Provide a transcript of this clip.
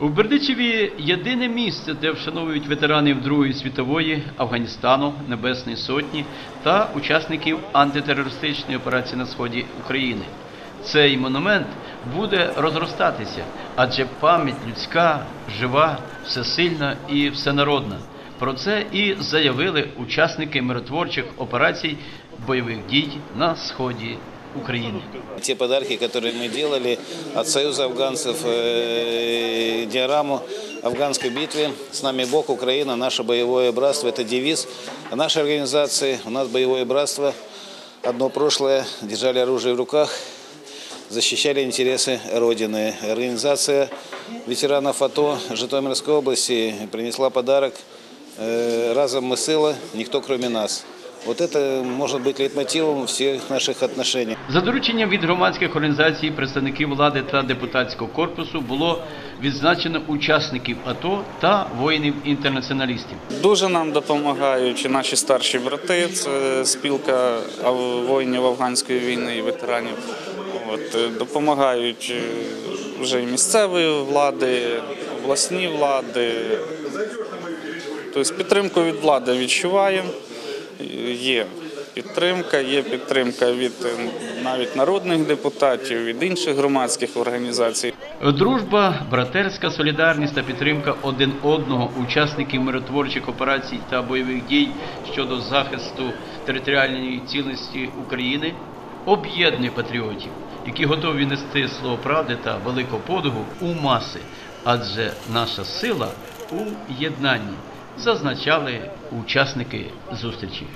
У Бердичеві єдине місце, де вшановують ветеранів Другої світової, Афганістану, Небесної Сотні та учасників антитерористичної операції на сході України. Цей монумент буде розростатися, адже пам'ять людська, жива, всесильна і всенародна. Про це і заявили учасники миротворчих операцій бойових дій на сході України. Те подарки, которые мы делали от Союза афганцев, э, диораму афганской битвы «С нами Бог, Украина, наше боевое братство» – это девиз нашей организации. У нас боевое братство, одно прошлое, держали оружие в руках, защищали интересы Родины. Организация ветеранов АТО Житомирской области принесла подарок э, «Разом мы сила, никто кроме нас». Вот это может быть лейтмотивом всех наших отношений. За дорученням від громадських організацій, представників влади та депутатського корпусу було відзначено учасників АТО та воїнів-інтернаціоналістів. Дуже нам допомагають наші старші брати, це спілка воїнів афганської війни і ветеранів. От, е, допомагають е, вже і місцеві влади, обласні влади. Тобто підтримку від влади відчуваємо. Є підтримка, є підтримка від навіть народних депутатів, від інших громадських організацій. Дружба, братерська солідарність та підтримка один одного учасників миротворчих операцій та бойових дій щодо захисту територіальної цілісності України об'єднує патріотів, які готові нести слово правди та великого подвигу у маси, адже наша сила у єднанні, зазначали учасники зустрічі.